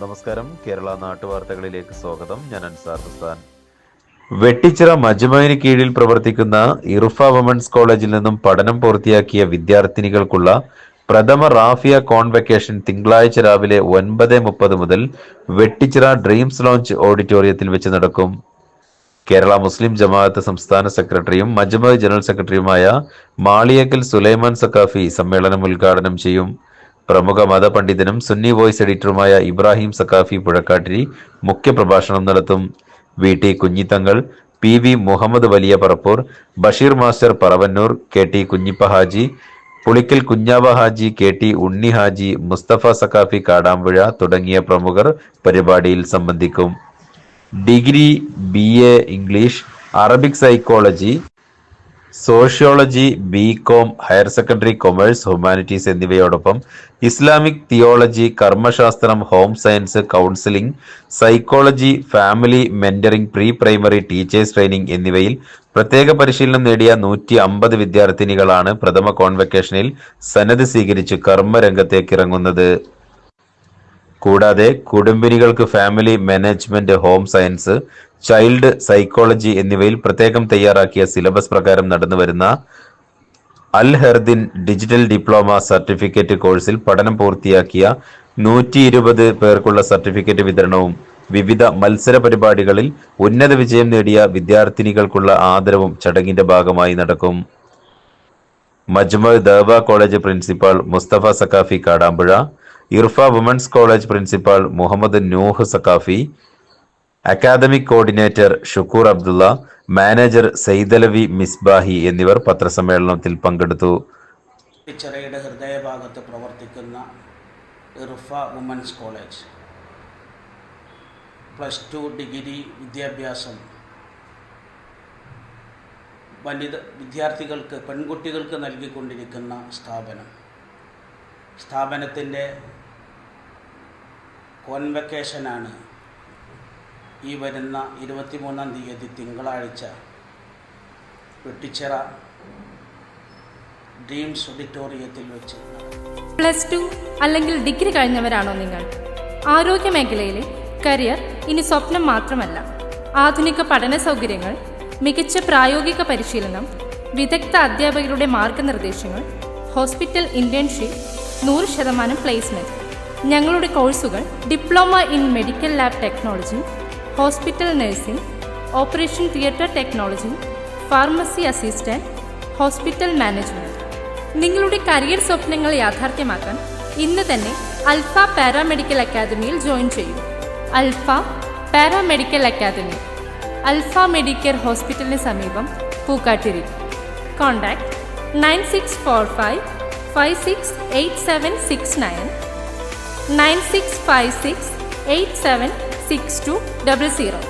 നമസ്കാരം. കേരള നാട്ടുവാർത്തകളിലേക്ക് സ്വാഗതം. ഞാൻ അൻസാർ ഹുസാൻ വെട്ടിച്ചിറ മജുമൈന് കീഴിൽ പ്രവർത്തിക്കുന്ന ഇറുഫ വുമൻസ് കോളേജിൽ നിന്നും പഠനം പൂർത്തിയാക്കിയ വിദ്യാർത്ഥിനികൾക്കുള്ള പ്രഥമ റാഫിയ കോൺവെക്കേഷൻ തിങ്കളാഴ്ച രാവിലെ ഒൻപത് മുപ്പത് മുതൽ വെട്ടിച്ചിറ ഡ്രീംസ് ലോഞ്ച് ഓഡിറ്റോറിയത്തിൽ വെച്ച് നടക്കും. കേരള മുസ്ലിം ജമാഅത്ത് സംസ്ഥാന സെക്രട്ടറിയും മജ്മ ജനറൽ സെക്രട്ടറിയുമായ മാളിയക്കൽ സുലൈമാൻ സക്കാഫി സമ്മേളനം ഉദ്ഘാടനം ചെയ്യും. പ്രമുഖ മതപണ്ഡിതനും സുന്നി വോയിസ് എഡിറ്ററുമായ ഇബ്രാഹിം സക്കാഫി പുഴക്കാട്ടിരി മുഖ്യപ്രഭാഷണം നടത്തും. V T Kunhithangal P V Muhammad Valiya Parappur Basheer master Paravannur K T Kunhippa Haji Pulikkal Kunhava Haji K T Unni Haji Musthafa Saqafi Kadampuzha തുടങ്ങിയ പ്രമുഖർ പരിപാടിയിൽ സംബന്ധിക്കും. Degree B A English Arabic psychology sociology B com higher secondary commerce humanities എന്നിവയോടൊപ്പം Islamic theology കർമ്മശാസ്ത്രം home science counselling psychology family mentoring pre primary teachers training എന്നിവയിൽ പ്രത്യേക പരിശീലനം നേടിയ നൂറ്റി അമ്പത് വിദ്യാർത്ഥിനികളാണ് പ്രഥമ കോൺവെക്കേഷനിൽ സന്നദ്ധ സ്വീകരിച്ച് കർമ്മരംഗത്തേക്ക് ഇറങ്ങുന്നത്. കൂടാതെ കുടുംബിനികൾക്ക് family management home science child psychology എന്നിവയിൽ പ്രത്യേകം തയ്യാറാക്കിയ സിലബസ് പ്രകാരം നടന്നുവരുന്ന അൽ ഹെർദിൻ ഡിജിറ്റൽ ഡിപ്ലോമ സർട്ടിഫിക്കറ്റ് കോഴ്സിൽ പഠനം പൂർത്തിയാക്കിയ നൂറ്റി ഇരുപത് പേർക്കുള്ള സർട്ടിഫിക്കറ്റ് വിതരണവും വിവിധ മത്സര പരിപാടികളിൽ ഉന്നത വിജയം നേടിയ വിദ്യാർത്ഥിനികൾക്കുള്ള ആദരവും ചടങ്ങിന്റെ ഭാഗമായി നടക്കും. മജ്മൽ ദേവ college principal Musthafa Saqafi Kadampuzha Irfa women's college principal Muhammed Nooh Saqafi academic coordinator Shukoor Abdulla manager Saidalavi Misbahi എന്നിവർ പത്രസമ്മേളനത്തിൽ പങ്കെടുത്തു. ചിറയുടെ ഹൃദയഭാഗത്ത് പ്രവർത്തിക്കുന്ന Irfa women's college plus two degree വിദ്യാഭ്യാസം. വനിത വിദ്യാർത്ഥികൾക്ക് പെൺകുട്ടികൾക്ക് നൽകിക്കൊണ്ടിരിക്കുന്ന സ്ഥാപനം. സ്ഥാപനത്തിന്റെ കോൺവെക്കേഷനാണ് ഈ വരുന്ന ഇരുപത്തിമൂന്നാം തീയതി തിങ്കളാഴ്ച വെട്ടിച്ചിറ ഡ്രീംസ് ഓഡിറ്റോറിയത്തിൽ വെച്ച്. പ്ലസ് ടു അല്ലെങ്കിൽ ഡിഗ്രി കഴിഞ്ഞവരാണോ നിങ്ങൾ? ആരോഗ്യ മേഖലയിലെ കരിയർ ഇനി സ്വപ്നം മാത്രമല്ല. ആധുനിക പഠന സൗകര്യങ്ങൾ മികച്ച പ്രായോഗിക പരിശീലനം വിദഗ്ധ അധ്യാപകരുടെ മാർഗനിർദ്ദേശങ്ങൾ ഹോസ്പിറ്റൽ ഇന്റേൺഷിപ്പ് നൂറ് ശതമാനം പ്ലേസ്മെന്റ് ഞങ്ങളുടെ കോഴ്സുകൾ diploma in medical lab technology hospital nursing operation theatre technology pharmacy assistant hospital management. നിങ്ങളുടെ കരിയർ സ്വപ്നങ്ങൾ യാഥാർത്ഥ്യമാക്കാൻ ഇന്ന് തന്നെ അൽഫ പാരാമെഡിക്കൽ അക്കാദമിയിൽ ജോയിൻ ചെയ്യൂ. Alpha paramedical academy Alfa medical ഹോസ്പിറ്റലിന് സമീപം Pookkattiri. Contact nine six four five five six eight seven six nine. Nine six five six eight seven six two double zero